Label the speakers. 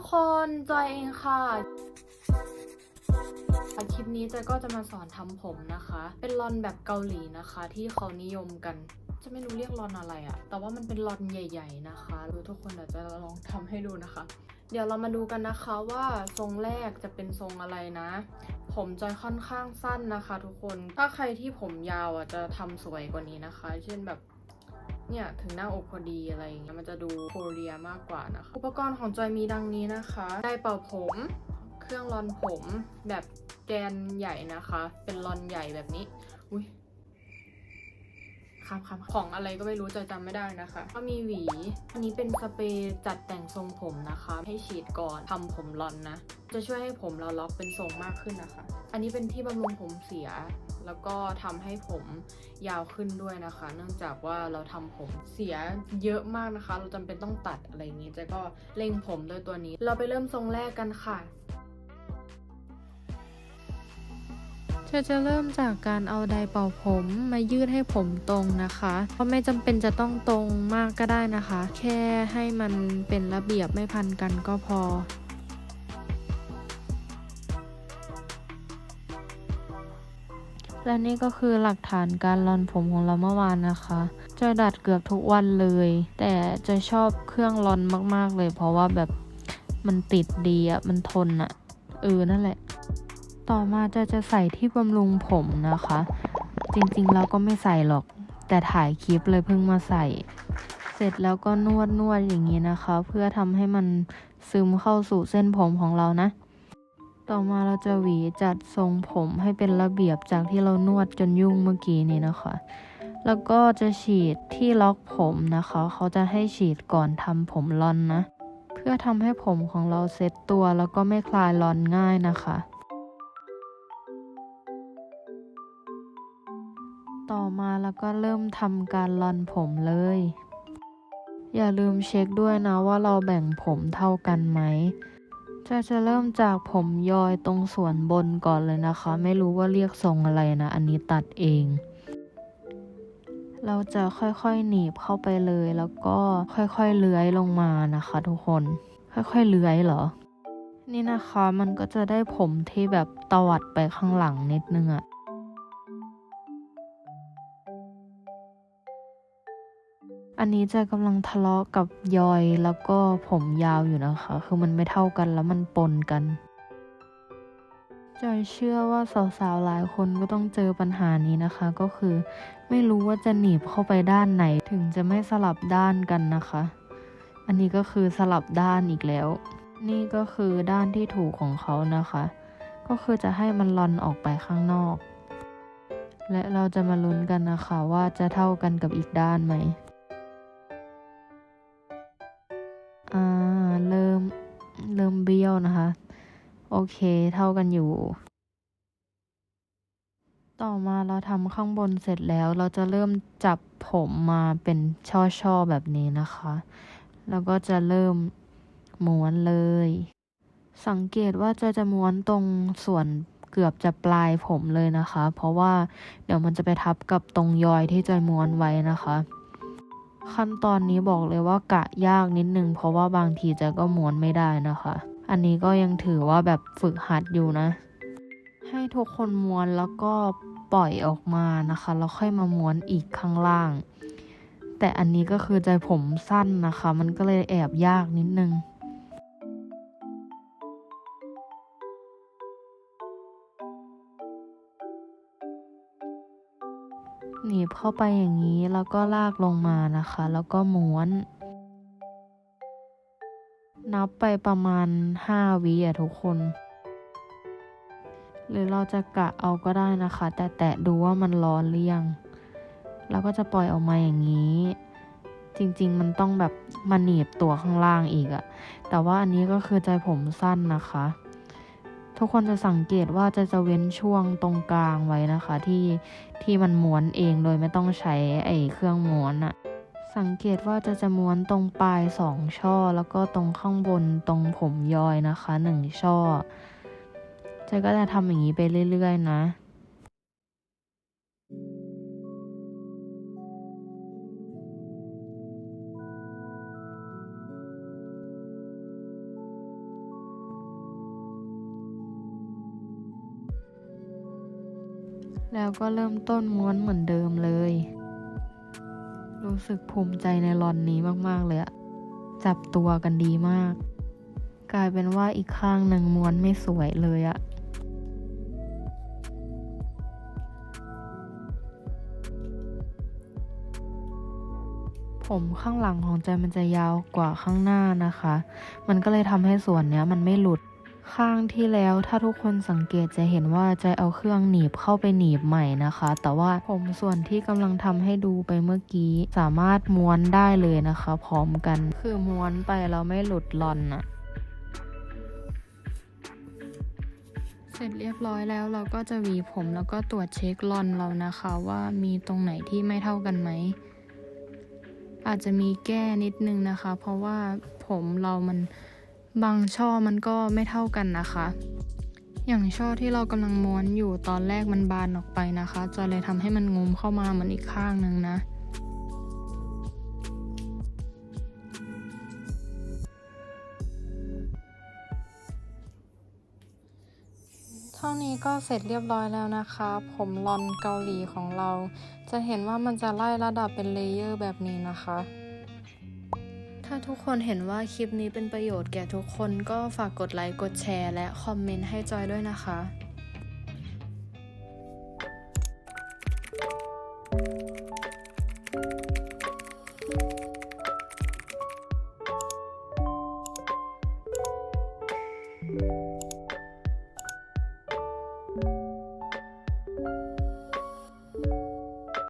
Speaker 1: กคนจอยเองค่ะคลิปนี้จอยก็จะมาสอนทำผมนะคะ เป็นลอนแบบเกาหลีนะคะ ที่เขานิยมกัน จะไม่รู้เรียกลอนอะไรอะแต่ว่ามันเป็นลอนใหญ่ ๆ นะคะรู้ทุกคนเดี๋ยวจะลองทำให้ดูนะคะ เดี๋ยวเรามาดูกันนะคะว่าทรงแรกจะเป็นทรงอะไรนะ ผมจอยค่อนข้างสั้นนะคะ ทุกคน ถ้าใครที่ผมยาวอะจะทำสวยกว่านี้นะคะ เช่นแบบ เนี่ยถึงหน้าอกพอดีอะไรอย่างเงี้ยมันจะดูโคเรียมากกว่านะคะอุปกรณ์ของจอยมีดังนี้นะคะได้เป่าผม เครื่องรอนผมแบบแกนใหญ่นะคะ เป็นรอนใหญ่แบบนี้อุ้ยคำคำของอะไรก็ไม่รู้จอยจำไม่ได้นะคะ ก็มีหวี อันนี้เป็นสเปรย์จัดแต่งทรงผมนะคะ ให้ฉีดก่อนทำผมรอนนะ จะช่วยให้ผมเราล็อกเป็นทรงมากขึ้นนะคะ อันนี้เป็นที่บำรุงผมเสีย แล้วก็ทำให้ผมยาวขึ้นด้วยนะคะ เนื่องจากว่าเราทำผมเสียเยอะมากนะคะ เราจำเป็นต้องตัดอะไรอย่างนี้เจะก็เล็งผมด้วยตัวนี้ เราไปเริ่มทรงแรกกันค่ะเจะจะเริ่มจากการเอาไดร์เป่าผมมายืดให้ผมตรงนะคะ เพราะไม่จำเป็นจะต้องตรงมากก็ได้นะคะ แค่ให้มันเป็นระเบียบไม่พันกันก็พอ และนี่ก็คือหลักฐานการรอนผมของเราเมื่อวานนะคะจอยดัดเกือบทุกวันเลย แต่จอยชอบเครื่องรอนมากๆเลย เพราะว่าแบบมันติดดีอะมันทนอะเออนั่นแหละ ต่อมาจะจะใส่ที่บำรุงผมนะคะ จริงๆเราก็ไม่ใส่หรอก แต่ถ่ายคลิปเลยเพิ่งมาใส่ เสร็จแล้วก็นวดนวดอย่างนี้นะคะ เพื่อทำให้มันซึมเข้าสู่เส้นผมของเรานะ ต่อมาเราจะหวีจัดทรงผมให้เป็นระเบียบจากที่เรานวดจนยุ่งเมื่อกี้นี้นะคะ แล้วก็จะฉีดที่ล็อกผมนะคะ เขาจะให้ฉีดก่อนทำผมรอนนะ เพื่อทำให้ผมของเราเซ็ตตัวแล้วก็ไม่คลายรอนง่ายนะคะ ต่อมาแล้วก็เริ่มทำการรอนผมเลย อย่าลืมเช็คด้วยนะว่าเราแบ่งผมเท่ากันไหม จะจะเริ่มจากผมยอยตรงส่วนบนก่อนเลยนะคะ ไม่รู้ว่าเรียกทรงอะไรนะ อันนี้ตัดเอง เราจะค่อยๆหนีบเข้าไปเลย แล้วก็ค่อยๆเลื้อยลงมานะคะ ทุกคน ค่อยๆเลื้อยเหรอ นี่นะคะมันก็จะได้ผมที่แบบตวัดไปข้างหลังนิดนึงอะ อันนี้จะกำลังทะเลาะกับยอยแล้วก็ผมยาวอยู่นะคะ คือมันไม่เท่ากันแล้วมันปนกัน จอยเชื่อว่าสาวๆหลายคนก็ต้องเจอปัญหานี้นะคะ ก็คือไม่รู้ว่าจะหนีบเข้าไปด้านไหนถึงจะไม่สลับด้านกันนะคะ อันนี้ก็คือสลับด้านอีกแล้ว นี่ก็คือด้านที่ถูกของเขานะคะ ก็คือจะให้มันลอนออกไปข้างนอก และเราจะมาลุ้นกันนะคะว่าจะเท่ากันกับอีกด้านไหม อ่าเริ่มเริ่มเบี้ยวนะคะ โอเคเท่ากันอยู่ ต่อมาเราทำข้างบนเสร็จแล้ว เราจะเริ่มจับผมมาเป็นช่อๆแบบนี้นะคะ แล้วก็จะเริ่มม้วนเลย สังเกตว่าจะจะม้วนตรงส่วนเกือบจะปลายผมเลยนะคะ เพราะว่าเดี๋ยวมันจะไปทับกับตรงยอยที่จะม้วนไว้นะคะ ขั้นตอนนี้บอกเลยว่ากะยากนิดนึง เพราะว่าบางทีจะก็ม้วนไม่ได้นะคะ อันนี้ก็ยังถือว่าแบบฝึกหัดอยู่นะ ให้ทุกคนม้วนแล้วก็ปล่อยออกมานะคะแล้วค่อยมาม้วนอีกข้างล่าง แต่อันนี้ก็คือใจผมสั้นนะคะ มันก็เลยแอบยากนิดนึง หนีบเข้าไปอย่างนี้แล้วก็ลากลงมานะคะ แล้วก็ม้วน นับไปประมาณ 5วิอะทุกคน หรือเราจะกะเอาก็ได้นะคะ แต่แตะดูว่ามันร้อนหรือยังแล้วก็จะปล่อยออกมาอย่างนี้ จริงๆ มันต้องแบบมาหนีบตัวข้างล่างอีกอะแต่ว่าอันนี้ก็คือใจผมสั้นนะคะ ทุกคนจะสังเกตว่าจะจะเว้นช่วงตรงกลางไว้นะคะ ที่ที่มันม้วนเองโดยไม่ต้องใช้ไอ้เครื่องม้วนอะสังเกตว่าจะจะม้วนตรงปลายสองช่อ แล้วก็ตรงข้างบนตรงผมยอยนะคะหนึ่งช่อจะก็จะทำอย่างนี้ไปเรื่อยๆนะ แล้วก็เริ่มต้นม้วนเหมือนเดิมเลย รู้สึกภูมิใจในรอนนี้มากๆเลยอะจับตัวกันดีมาก กลายเป็นว่าอีกข้างหนึ่งม้วนไม่สวยเลยอะผมข้างหลังของใจมันจะยาวกว่าข้างหน้านะคะ มันก็เลยทำให้ส่วนเนี้ยมันไม่หลุด ข้างที่แล้วถ้าทุกคนสังเกตจะเห็นว่าใจเอาเครื่องหนีบเข้าไปหนีบใหม่นะคะ แต่ว่าผมส่วนที่กำลังทำให้ดูไปเมื่อกี้สามารถม้วนได้เลยนะคะ พร้อมกันคือม้วนไปแล้วไม่หลุดลอนอะเสร็จเรียบร้อยแล้วเราก็จะหวีผมแล้วก็ตรวจเช็คลอนเรานะคะ ว่ามีตรงไหนที่ไม่เท่ากันไหมอาจจะมีแก้นิดนึงนะคะ เพราะว่าผมเรามัน บางช่อมันก็ไม่เท่ากันนะคะ อย่างช่อที่เรากำลังม้วนอยู่ตอนแรกมันบานออกไปนะคะจอยเลยทำให้มันงุมเข้ามาเหมือนอีกข้างหนึ่งนะเท่านี้ก็เสร็จเรียบร้อยแล้วนะคะ ผมลอนเกาหลีของเรา จะเห็นว่ามันจะไล่ระดับเป็นเลเยอร์แบบนี้นะคะ ทุกคนเห็นว่าคลิปนี้เป็นประโยชน์แก่ทุกคนก็ฝากกดไลค์ กดแชร์ และคอมเมนต์ให้จอยด้วยนะคะ